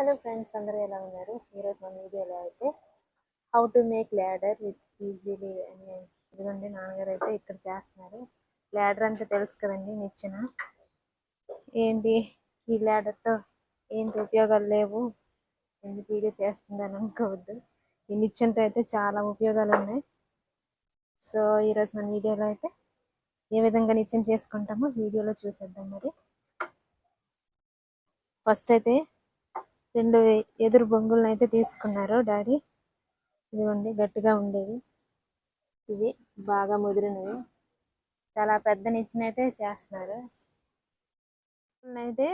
Hello friends అందరూ ఎలా ఉన్నారు? ఈరోజు మన వీడియోలో అయితే how to make ladder with easily అని ఇదిగోండి నాన్నగారు అయితే ఇక్కడ చేస్తున్నారు. ల్యాడర్ అంతా తెలుసు కదండి నిచ్చిన. ఏంటి? ఈ ల్యాడర్తో ఏంటి ఉపయోగాలు లేవు? ఎందుకు వీడియో చేస్తుందని అనుకోవద్దు. ఈ నిచ్చెనతో అయితే చాలా ఉపయోగాలు ఉన్నాయి. సో ఈరోజు మన వీడియోలో అయితే ఏ విధంగా నిత్యం చేసుకుంటామో వీడియోలో చూసేద్దాం మరి. ఫస్ట్ అయితే రెండు ఎదురు బొంగులను అయితే తీసుకున్నారు డాడీ. ఇదిగోండి గట్టిగా ఉండేవి. ఇవి బాగా ముదిరినవి. చాలా పెద్ద నిచ్చెన అయితే చేస్తున్నారు. అయితే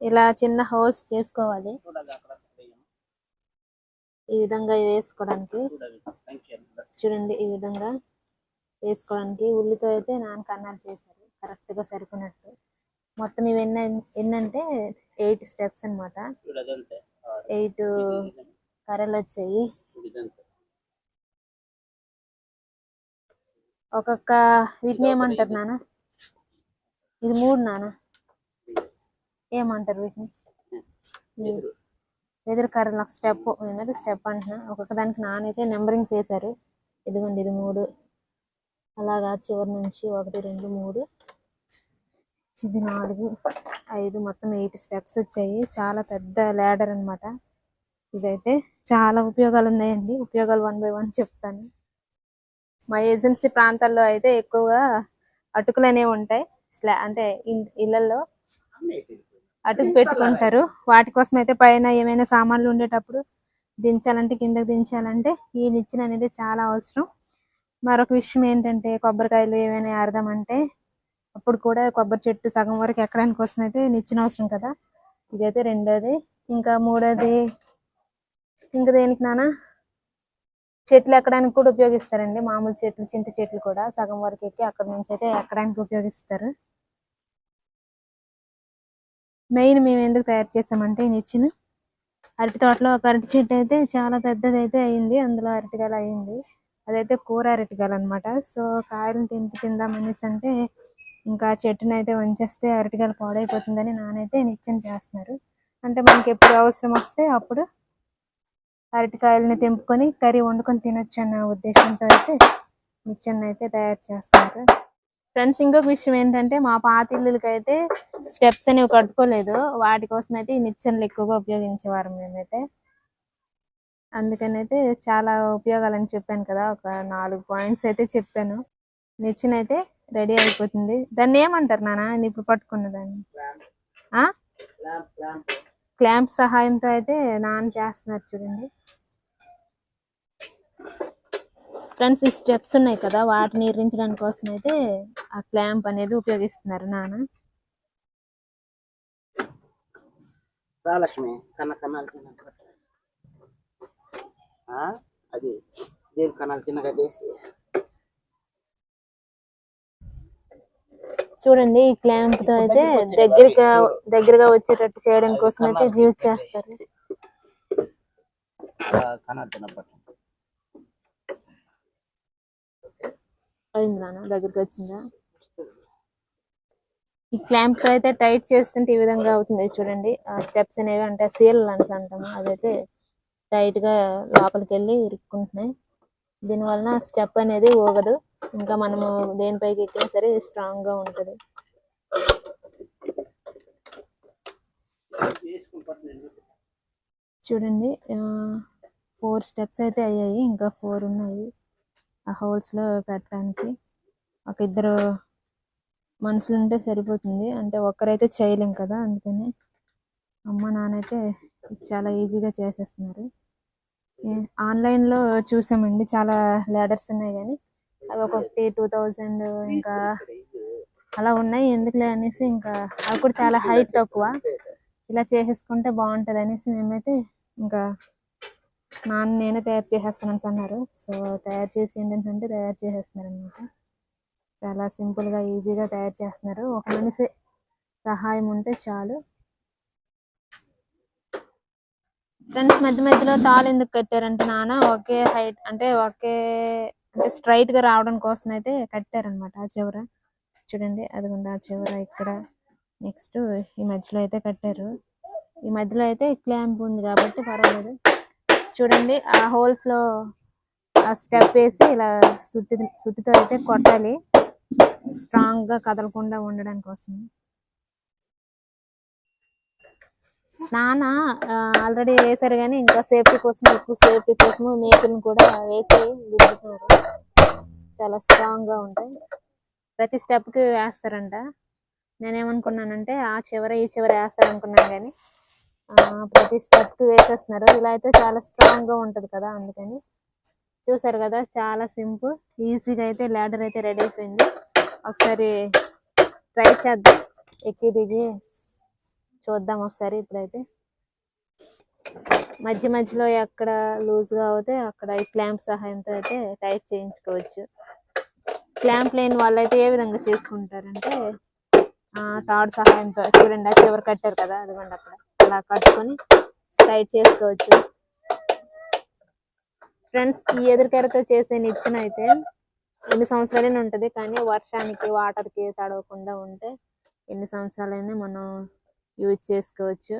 ఇలా చిన్న హౌస్ చేసుకోవాలి. ఈ విధంగా వేసుకోవడానికి. చూడండి ఈ విధంగా వేసుకోవడానికి. ఉల్లితో అయితే నాన్న కన్నాలు చేశారు. కరెక్ట్గా సరిపోయినట్టు. మొత్తం ఇవి ఎన్ని ఎన్ని అంటే ఎయిట్ స్టెప్స్ అన్నమాట. ఎయిట్ కర్రలు వచ్చాయి ఒక్కొక్క వీటిని ఏమంటారు నాన్న? ఇది మూడు నాన్న. ఏమంటారు వీటిని? ఎదురు. కర్రలు ఒక స్టెప్ నేనైతే స్టెప్ అంటున్నా. ఒక్కొక్క దానికి నానైతే నెంబరింగ్ చేశారు. ఇదిగోండి ఇది మూడు. అలాగా చివరి నుంచి ఒకటి రెండు మూడు. ఇది నాలుగు ఐదు మొత్తం ఎయిట్ స్టెప్స్ వచ్చాయి. చాలా పెద్ద ల్యాడర్ అన్నమాట. ఇదైతే చాలా ఉపయోగాలు ఉన్నాయండి. ఉపయోగాలు వన్ బై వన్ చెప్తాను. మా ఏజెన్సీ ప్రాంతాల్లో అయితే ఎక్కువగా అటుకులు అనేవి ఉంటాయి. స్లా అంటే ఇన్- ఇళ్ళల్లో అటుకు పెట్టుకుంటారు. వాటి కోసం అయితే పైన ఏమైనా సామాన్లు ఉండేటప్పుడు దించాలంటే కిందకి దించాలంటే ఈ నిచ్చెన అనేది చాలా అవసరం. మరొక విషయం ఏంటంటే కొబ్బరికాయలు ఏమైనా ఆడదామంటే అప్పుడు కూడా కొబ్బరి చెట్టు సగం వరకు ఎక్కడానికి కోసం అయితే నిచ్చిన అవసరం కదా. ఇదైతే రెండోది. ఇంకా మూడోది. ఇంకా దేనికి నానా? చెట్లు ఎక్కడానికి కూడా ఉపయోగిస్తారండి. మామూలు చెట్లు చింత చెట్లు కూడా సగం వరకు ఎక్కి అక్కడ నుంచి అయితే ఎక్కడానికి ఉపయోగిస్తారు. మెయిన్ మేము ఎందుకు తయారు చేసామంటే నిచ్చిన నిచ్చెన. అరటి తోటలో ఒక అరటి చెట్టు అయితే చాలా పెద్దది అయితే అయింది. అందులో అరటికాయలు అయింది. అదైతే కూర అరటికాయలు అనమాట సో కాయలను తిందాం తిందామనేసి అంటే ఇంకా చెట్టును అయితే వంచేస్తే అరటికాయలు పాడైపోతుందని నానైతే నిత్యం చేస్తున్నారు. అంటే మనకి ఎప్పుడు అవసరం వస్తే అప్పుడు అరటికాయలని తెంపుకొని కర్రీ వండుకొని తినొచ్చు అన్న ఉద్దేశంతో అయితే నిచ్చెన అయితే తయారు చేస్తున్నారు. ఫ్రెండ్స్ ఇంకొక విషయం ఏంటంటే మా పాత ఇల్లులకి అయితే స్టెప్స్ అనేవి కట్టుకోలేదు. వాటి కోసం అయితే ఈ నిచ్చెనలు ఎక్కువగా ఉపయోగించేవారు మేమైతే. అందుకని అయితే చాలా ఉపయోగాలని చెప్పాను కదా. ఒక నాలుగు పాయింట్స్ అయితే చెప్పాను. నిచ్చెన అయితే రెడీ అయిపోతుంది. దాన్ని ఏమంటారు నాన్న? నేను ఇప్పుడు పట్టుకున్న దాన్ని. ఆ? క్లాంప్ సహాయంతో అయితే నాన్న చేస్తున్నారు చూడండి. ఫ్రెండ్స్ ఈ స్టెప్స్ ఉన్నాయి కదా వాటిని నిర్మించడానికి కోసం అయితే ఆ క్లాంప్ అనేది ఉపయోగిస్తున్నారు నాన్న. రాలక్ష్మి కన్న కన్నాలు తినక అది దేని కన్నాలు చూడండి ఈ క్లాంప్తో అయితే దగ్గరగా దగ్గరగా వచ్చేటట్టు చేయడం కోసం అయితే యూజ్ చేస్తారు. అయింది నాన్న దగ్గరికి వచ్చిందా? ఈ క్లాంప్తో అయితే టైట్ చేస్తుంటే ఈ విధంగా అవుతుంది చూడండి. ఆ స్టెప్స్ అనేవి అంటే సీల్ లన్స్ అంటాము. అదైతే టైట్గా లోపలికి వెళ్ళి ఇరుక్కుంటున్నాయి. దీని వలన స్టెప్ అనేది ఊగదు. ఇంకా మనము దేనిపైకి ఎక్కినా సరే స్ట్రాంగ్గా ఉంటది. చూడండి ఫోర్ స్టెప్స్ అయితే అయ్యాయి ఇంకా ఫోర్ ఉన్నాయి. ఆ హోల్స్లో పెట్టడానికి. ఒక ఇద్దరు మనుషులు ఉంటే సరిపోతుంది. అంటే ఒక్కరైతే చేయలేం కదా అందుకని అమ్మ నాన్న అయితే చాలా ఈజీగా చేసేస్తున్నారు. ఆన్లైన్లో ఆన్లైన్లో చూసామండి చాలా లాడర్స్ ఉన్నాయి కానీ. అవి ఒక్కొక్కటి టూ థౌజండ్ ఇంకా అలా ఉన్నాయి ఎందుకులే అనేసి ఇంకా అవి కూడా చాలా హైట్ తక్కువ. ఇలా చేసేసుకుంటే బాగుంటది అనేసి మేమైతే ఇంకా నాన్న నేనే తయారు చేసేస్తానని అన్నారు. సో తయారు చేసి ఏంటంటే తయారు చేసేస్తున్నారు అనమాట చాలా సింపుల్గా ఈజీగా తయారు చేస్తున్నారు. ఒక మనిషి సహాయం ఉంటే చాలు. ఫ్రెండ్స్ మధ్య మధ్యలో తాళ్ళు ఎందుకు కట్టారంటే నాన్న ఒకే హైట్ అంటే ఒకే అంటే స్ట్రైట్గా రావడం కోసం అయితే కట్టారనమాట ఆ చివర. చూడండి అదిగోండి ఆ చివర ఇక్కడ. నెక్స్ట్ ఈ మధ్యలో అయితే కట్టారు. ఈ మధ్యలో అయితే క్లాంప్ ఉంది కాబట్టి పర్వాలేదు. చూడండి ఆ హోల్స్లో ఆ స్టెప్ వేసి ఇలా సుత్తి సుత్తితో అయితే కొట్టాలి. స్ట్రాంగ్గా కదలకుండా ఉండడం కోసం. నాన్న ఆల్రెడీ వేశారు కానీ ఇంకా సేఫ్టీ కోసం ఎక్కువ సేఫ్టీ కోసం మేకులను కూడా వేసి గుద్దుతున్నారు చాలా స్ట్రాంగ్గా ఉంటాయి. ప్రతి స్టెప్కి వేస్తారంట. నేనేమనుకున్నానంటే ఆ చివర ఈ చివర వేస్తారనుకున్నాను కానీ ఆ, ప్రతి స్టెప్కి వేసేస్తున్నారు. ఇలా అయితే చాలా స్ట్రాంగ్గా ఉంటది కదా అందుకని. చూసారు కదా చాలా సింపుల్ ఈజీగా అయితే ల్యాడర్ అయితే రెడీ అయిపోయింది. ఒకసారి ట్రై చేద్దాం. ఎక్కి దిగి చూద్దాం ఒకసారి ఇప్పుడైతే. మధ్య మధ్యలో ఎక్కడ లూజ్గా అవుతే అక్కడ ఈ క్లాంప్ సహాయంతో అయితే టైట్ చేయించుకోవచ్చు. క్లాంప్ లేని వాళ్ళు అయితే ఏ విధంగా చేసుకుంటారంటే ఆ తాడు సహాయంతో చూడండి ఆ చివరి కట్టారు కదా అదిగోండి అక్కడ. అలా కట్టుకొని టైట్ చేసుకోవచ్చు. ఫ్రెండ్స్ ఈ ఎదురుకెరతో చేసే నిచ్చెన అయితే ఎన్ని సంవత్సరాలైనా ఉంటది కానీ వర్షానికి వాటర్కి తడవకుండా ఉంటే ఎన్ని సంవత్సరాలైనా మనం యూజ్ చేసుకోవచ్చు.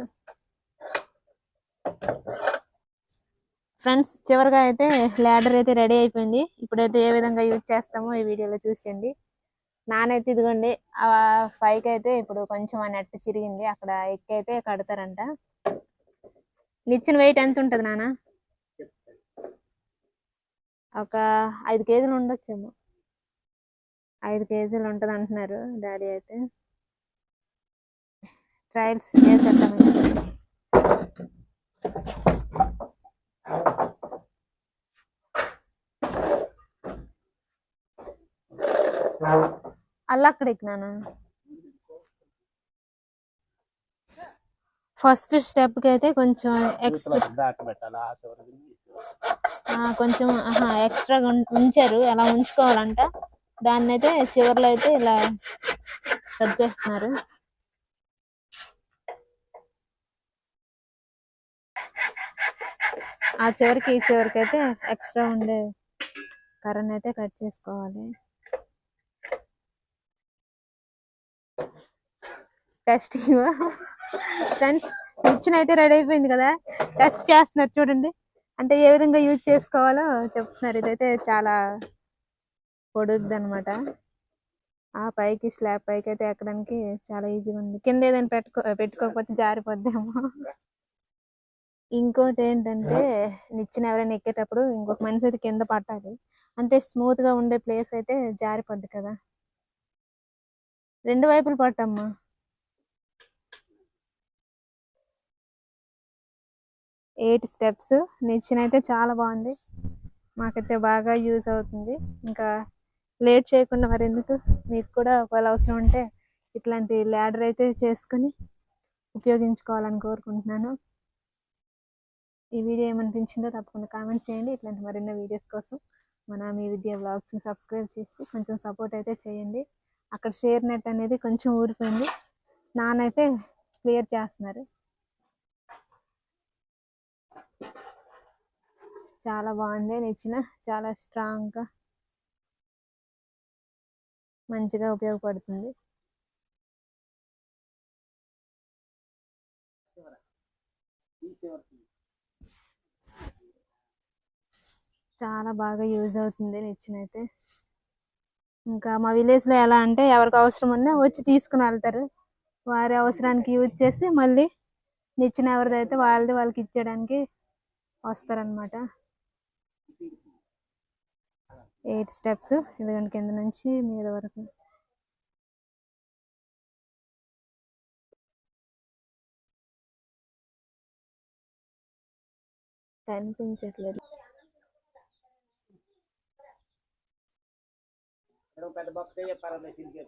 ఫ్రెండ్స్ చివరిగా అయితే ల్యాడర్ అయితే రెడీ అయిపోయింది. ఇప్పుడైతే ఏ విధంగా యూజ్ చేస్తామో ఈ వీడియోలో చూసేయండి. నానైతే ఇదిగోండి ఆ పైకి అయితే ఇప్పుడు కొంచెం ఆ నెట్ చిరిగింది. అక్కడ ఎక్కైతే కడతారంట. నిచ్చిన వెయిట్ ఎంత ఉంటది నాన్న ఒక ఐదు కేజీలు ఉండొచ్చేమో. ఐదు కేజీలు ఉంటది అంటున్నారు డాడీ అయితే. ట్రయల్స్ చేసేద్దాం. అల్ల అక్కడ ఎక్కినాను? ఫస్ట్ స్టెప్కి అయితే కొంచెం ఎక్స్ట్రా. కొంచెం ఎక్స్ట్రా ఉంచారు. అలా ఉంచుకోవాలంట. దాన్ని అయితే చివర్లో అయితే ఇలా కట్ చేస్తున్నారు. ఆ చివరికి ఈ చివరికి అయితే ఎక్స్ట్రా ఉండే కర్రను అయితే కట్ చేసుకోవాలి. టెస్టింగ్ ఫ్రెండ్స్ కిచెన్ అయితే రెడీ అయిపోయింది కదా? టెస్ట్ చేస్తున్నారు చూడండి. అంటే ఏ విధంగా యూజ్ చేసుకోవాలో చెప్తున్నారు. ఇదైతే చాలా పొడుద్ది అనమాట ఆ పైకి స్లాబ్ పైకి అయితే ఎక్కడానికి చాలా ఈజీగా ఉంది. కింద ఏదైనా పెట్టుకో పెట్టుకోకపోతే జారిపోద్దేమో. ఇంకోటి ఏంటంటే నిచ్చెన ఎవరైనా ఎక్కేటప్పుడు ఇంకొక మనిషి అయితే కింద పట్టాలి. అంటే స్మూత్గా ఉండే ప్లేస్ అయితే జారిపోద్ది కదా. రెండు వైపులు పట్టమ్మా. Eight steps. నిచ్చెన అయితే చాలా బాగుంది. మాకైతే బాగా యూజ్ అవుతుంది. ఇంకా లేట్ చేయకుండా మరి ఎందుకు మీకు కూడా ఒకవేళ అవసరం ఉంటే ఇట్లాంటి ల్యాడర్ అయితే చేసుకుని ఉపయోగించుకోవాలని కోరుకుంటున్నాను. ఈ వీడియో ఏమనిపించిందో తప్పకుండా కామెంట్ చేయండి. ఇట్లాంటి మరిన్ని వీడియోస్ కోసం మన మీ విద్యా బ్లాగ్స్ని సబ్స్క్రైబ్ చేసి కొంచెం సపోర్ట్ అయితే చేయండి. అక్కడ షేర్ నెట్ అనేది కొంచెం ఊడిపోయింది నానైతే క్లియర్ చేస్తున్నారు. చాలా బాగుంది. నిచ్చిన చాలా స్ట్రాంగ్గా మంచిగా ఉపయోగపడుతుంది. చాలా బాగా యూజ్ అవుతుంది నిచ్చెన అయితే ఇంకా మా విలేజ్లో ఎలా అంటే ఎవరికి అవసరం ఉన్నా వచ్చి తీసుకుని వెళ్తారు. వారి అవసరానికి యూజ్ చేసి మళ్ళీ నిచ్చిన ఎవరిదైతే వాళ్ళది వాళ్ళకి ఇచ్చేయడానికి వస్తారనమాట ఎయిట్ స్టెప్స్ ఇదిగోండి కింద నుంచి మీద వరకు. కనిపించట్లేదు. పెద్ద బాక్స్ చెప్పారన్న తిరిగి